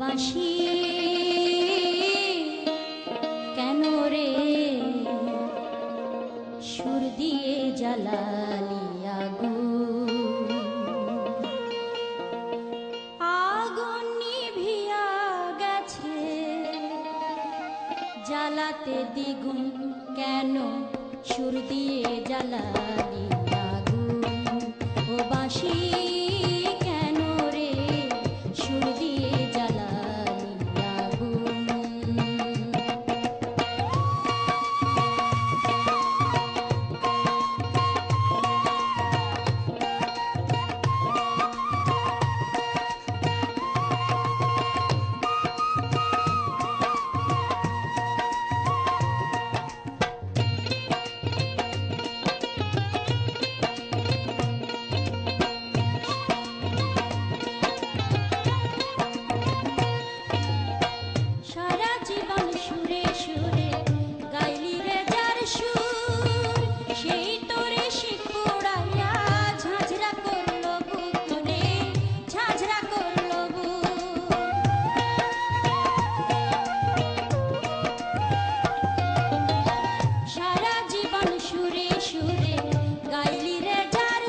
বাসি কেন রে সুর দিয়ে জ্বালালি আগু আগুন নিভিয়া জ্বালাতে দ্বিগুণ কেন সুর দিয়ে ও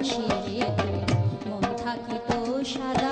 বাসি মন থাকিত সাদা